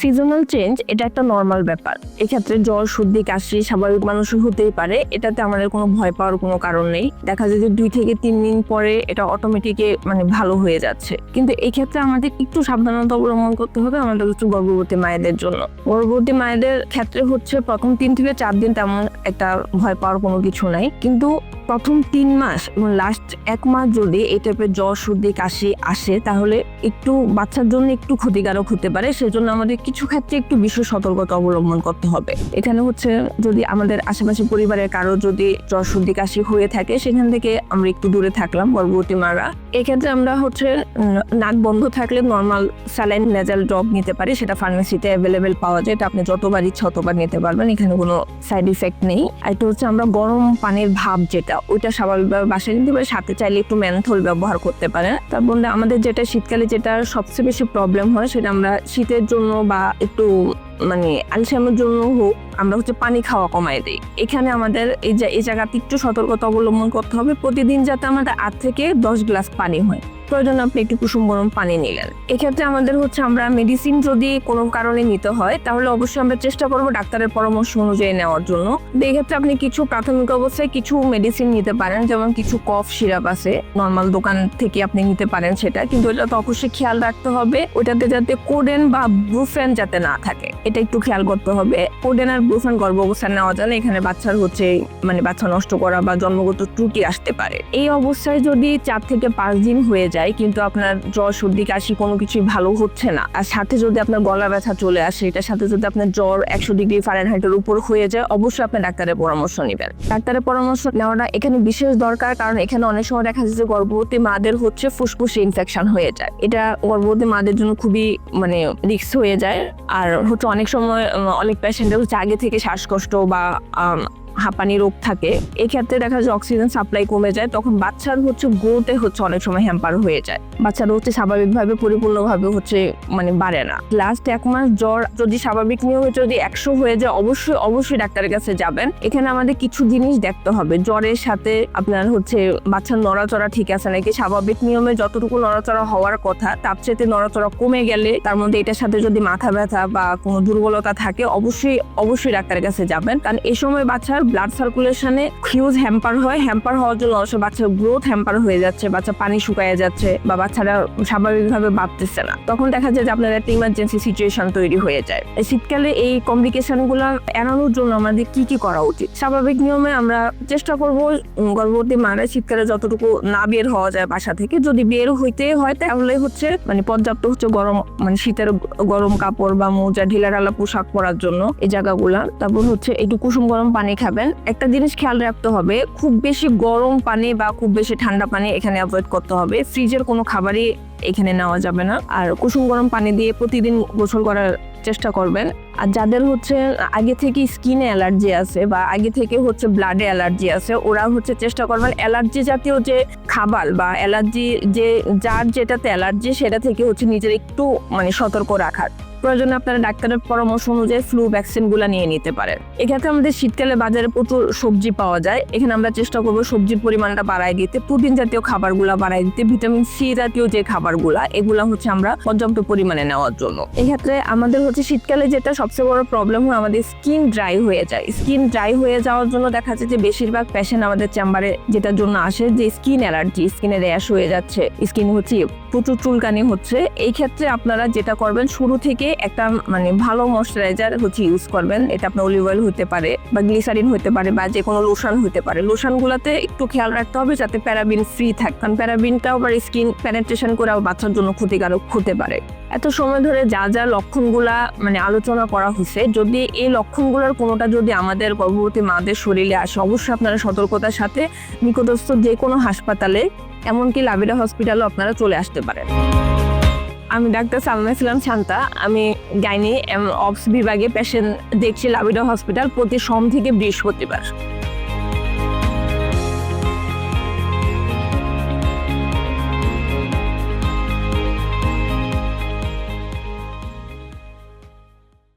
Seasonal change এটা একটা normal ব্যাপার। এক্ষেত্রে জ্বর, সর্দি, কাশি স্বাভাবিক মানুষের হতেই পারে। এটাতে আমাদের কোনো ভয় পাওয়ার কোনো কারণ নেই। দেখা যায় যে দুই থেকে তিন দিন পরে এটা অটোমেটিকে মানে ভালো হয়ে যাচ্ছে। কিন্তু এই ক্ষেত্রে আমাদের একটু সাবধানতা অবলম্বন করতে হবে আমাদের হচ্ছে গর্ভবতী মায়েদের জন্য। গর্ভবতী মায়েদের ক্ষেত্রে হচ্ছে প্রথম তিন থেকে চার দিন তেমন একটা ভয় পাওয়ার কোনো কিছু নাই। কিন্তু প্রথম তিন মাস এবং লাস্ট এক মাস যদি এই টাইপের জ্বর, সর্দি, কাশি আসে, তাহলে একটু বাচ্চার জন্য একটু ক্ষতিকারক হতে পারে। সেজন্য আমাদের কিছু ক্ষেত্রে একটু বিশেষ সতর্কতা অবলম্বন করতে হবে। এখানে হচ্ছে যদি আমাদের আশেপাশে পরিবারের কারও যদি জ্বর, সর্দি, কাশি হয়ে থাকে, সেখান থেকে আমরা একটু দূরে থাকলাম, গর্ভবতী মারা। এক্ষেত্রে আমরা হচ্ছে নাক বন্ধ থাকলে নর্মাল স্যালাইন নেজাল ড্রপ নিতে পারি, সেটা ফার্মেসিতে অ্যাভেলেবেল পাওয়া যায়। এটা আপনি যতবার ইচ্ছা ততবার নিতে পারবেন, এখানে কোনো সাইড ইফেক্ট নেই। আর হচ্ছে আমরা গরম পানির ভাব যেটা ওইটা স্বাভাবিকভাবে বাসায় নিতে পারে সাথে চাইলে একটু ম্যানথল ব্যবহার করতে পারেন। তার মধ্যে আমাদের যেটা শীতকালে যেটা সবচেয়ে বেশি প্রবলেম হয়, সেটা আমরা শীতের জন্য বা একটু মানে আলসামের জন্য হোক, আমরা হচ্ছে পানি খাওয়া কমাই দিই। এখানে আমাদের এই যে এই জায়গাতে একটু সতর্কতা অবলম্বন করতে হবে। প্রতিদিন যাতে আমাদের আট থেকে দশ গ্লাস পানি হয়। প্রয়োজন আপনি একটু কুসুম গরম পানি নিলেন। এক্ষেত্রে আমাদের হচ্ছে আমরা মেডিসিন যদি কোনো কারণে নিতে হয়, তাহলে অবশ্যই আমরা চেষ্টা করব ডাক্তারের পরামর্শ অনুযায়ী নেওয়ার জন্য। এক্ষেত্রে আপনি কিছু প্রাথমিক অবস্থায় কিছু মেডিসিন নিতে পারেন, যেমন কিছু কফ, সিরাপ আছে। নর্মাল দোকান থেকে আপনি নিতে পারেন সেটা। কিন্তু এটা তো অবশ্যই খেয়াল রাখতে হবে। ওটাতে যাতে কোডেন বা ব্রুফেন যাতে না থাকে। এটা একটু খেয়াল করতে হবে। কোডেন আর গর্ভ নেওয়া যায় এখানে বাচ্চার হচ্ছে মানে বাচ্চা নষ্ট করা বা জন্মগত ত্রুটি আসতে পারে। এই অবস্থায় যদি চার থেকে পাঁচ দিন হয়ে যায়, কিন্তু আপনার জ্বর, সর্দি, কাশি কোনো কিছুই ভালো হচ্ছে না। আর সাথে যদি আপনার গলা ব্যথা চলে আসে, এটার সাথে যদি আপনার জ্বর একশো ডিগ্রি ফারেনহাইটের উপর হয়ে যায়, অবশ্যই আপনি ডাক্তারের পরামর্শ নেবেন। ডাক্তারের পরামর্শ নেওয়াটা এখানে বিশেষ দরকার, কারণ এখানে অনেক সময় দেখা যায় যে গর্ভবতী মাদের হচ্ছে ফুসফুসে ইনফেকশন হয়ে যায়। এটা গর্ভবতী মাদের জন্য খুবই মানে রিস্ক হয়ে যায়। আর হচ্ছে অনেক সময় উম, অনেক পেশেন্টের হচ্ছে আগে থেকে শ্বাসকষ্ট বা হাঁপানি রোগ থাকে, এক্ষেত্রে দেখা যায় অক্সিজেন সাপ্লাই কমে যায়, তখন বাচ্চার হচ্ছে গ্রোথে হচ্ছে অনেক সময় হ্যাম্পার হয়ে যায়। বাচ্চারা হচ্ছে স্বাভাবিকভাবে পরিপূর্ণভাবে হচ্ছে মানে বাড়ে না। লাস্ট এক মাস জ্বর যদি স্বাভাবিক নিয়মে যদি একশো হয়ে যায়, অবশ্যই অবশ্যই ডাক্তারের কাছে যাবেন। এখানে আমাদের কিছু জিনিস দেখতে হবে। জ্বরের সাথে আপনার হচ্ছে বাচ্চার নড়াচড়া ঠিক আছে নাকি? স্বাভাবিক নিয়মে যতটুকু নড়াচড়া হওয়ার কথা, তার চেয়ে নড়াচড়া কমে গেলে তার মধ্যে এটার সাথে যদি মাথা ব্যথা বা কোনো দুর্বলতা থাকে, অবশ্যই অবশ্যই ডাক্তারের কাছে যাবেন। কারণ এ সময় বাচ্চার ব্লাড সার্কুলেশনে হিউজ হ্যাম্পার হয়। হ্যাম্পার হওয়ার জন্য অবশ্য বাচ্চার গ্রোথ হ্যাম্পার হয়ে যাচ্ছে, বাচ্চা পানি শুকায় যাচ্ছে বা বাচ্চারা স্বাভাবিকভাবে বাঁচতেছে না। তখন দেখা যায় যে আপনার একটা ইমার্জেন্সি সিচুয়েশন তৈরি হয়ে যায়। শীতকালে এই কমপ্লিকেশনগুলো এড়ানোর জন্য আমাদের কি কি করা উচিত? স্বাভাবিক নিয়মে আমরা চেষ্টা করব, গর্ভবতী মারা শীতকালে যতটুকু না বের হওয়া যায় বাসা থেকে, যদি বের হইতে হয় তাহলে হচ্ছে মানে পর্যাপ্ত হচ্ছে গরম মানে শীতের গরম কাপড় বা মোজা, ঢিলাঢালা পোশাক পরার জন্য এই জায়গাগুলা। তারপর হচ্ছে একটু কুসুম গরম পানি খাবেন। একটা জিনিস খেয়াল রাখতে হবে, খুব বেশি গরম পানি বা খুব বেশি ঠান্ডা পানি এখানে অ্যাভয়েড করতে হবে। ফ্রিজের কোনো খাবারই এখানে নেওয়া যাবে না। আর কুসুম গরম পানি দিয়ে প্রতিদিন গোসল করার চেষ্টা করবেন। আর যাদের হচ্ছে আগে থেকে স্কিনে অ্যালার্জি আছে বা আগে থেকে হচ্ছে ব্লাডে অ্যালার্জি আছে, ওরা হচ্ছে চেষ্টা করবেন অ্যালার্জি জাতীয় যে খাবার বা অ্যালার্জি যে, যার যেটাতে অ্যালার্জি সেটা থেকে হচ্ছে নিজের একটু মানে সতর্ক রাখার। প্রয়োজনে আপনারা ডাক্তারের পরামর্শ অনুযায়ী ফ্লু ভ্যাকসিনগুলা নিয়ে নিতে পারেন। এক্ষেত্রে আমাদের শীতকালে বাজারে প্রচুর সবজি পাওয়া যায়। এখানে আমরা চেষ্টা করব সবজির পরিমাণটা বাড়ায় দিতে, প্রোটিন জাতীয় খাবারগুলা বাড়ায় দিতে, ভিটামিন সি জাতীয় যে খাবারগুলা, এগুলা হচ্ছে আমরা পর্যাপ্ত পরিমাণে নেওয়ার জন্য। এক্ষেত্রে আমাদের হচ্ছে শীতকালে যেটা সবচেয়ে বড় প্রবলেম হয়, আমাদের স্কিন ড্রাই হয়ে যায়। স্কিন ড্রাই হয়ে যাওয়ার জন্য দেখা যাচ্ছে যে বেশিরভাগ পেশেন্ট আমাদের চেম্বারে যেটার জন্য আসে যে স্কিন অ্যালার্জি স্কিনে র্যাশ হয়ে যাচ্ছে। স্কিন হচ্ছে প্রচুর চুলকানি হচ্ছে। এই ক্ষেত্রে আপনারা যেটা করবেন, শুরু থেকে একটা মানে ভালো ময়শ্চারাইজার হচ্ছে ইউজ করবেন। এটা আপনার অলিভ অয়েল হতে পারে বা গ্লিসারিন হতে পারে বা যে কোনো লোশন হতে পারে। লোশন গুলাতে একটু খেয়াল রাখতে হবে যাতে প্যারাবিন ফ্রি থাকে। কারণ প্যারাবিনটাও আবার স্কিন প্যানেট্রেশন করে বাচ্চার জন্য ক্ষতিকারক হতে পারে। এত সময় ধরে যা যা লক্ষণগুলা মানে আলোচনা করা হয়েছে, যদি এই লক্ষণগুলোর কোনোটা যদি আমাদের গর্ভবতী মাদের শরীরে আসে, অবশ্যই আপনারা সতর্কতার সাথে নিকটস্থ যে কোনো হাসপাতালে, এমনকি লাভিডা হসপিটালও আপনারা চলে আসতে পারেন। আমি ডাক্তার সালমা ইসলাম শান্তা। আমি গাইনি অবস বিভাগে পেশেন্ট দেখছি লাভিডা হসপিটাল প্রতি সোম থেকে বৃহস্পতিবার।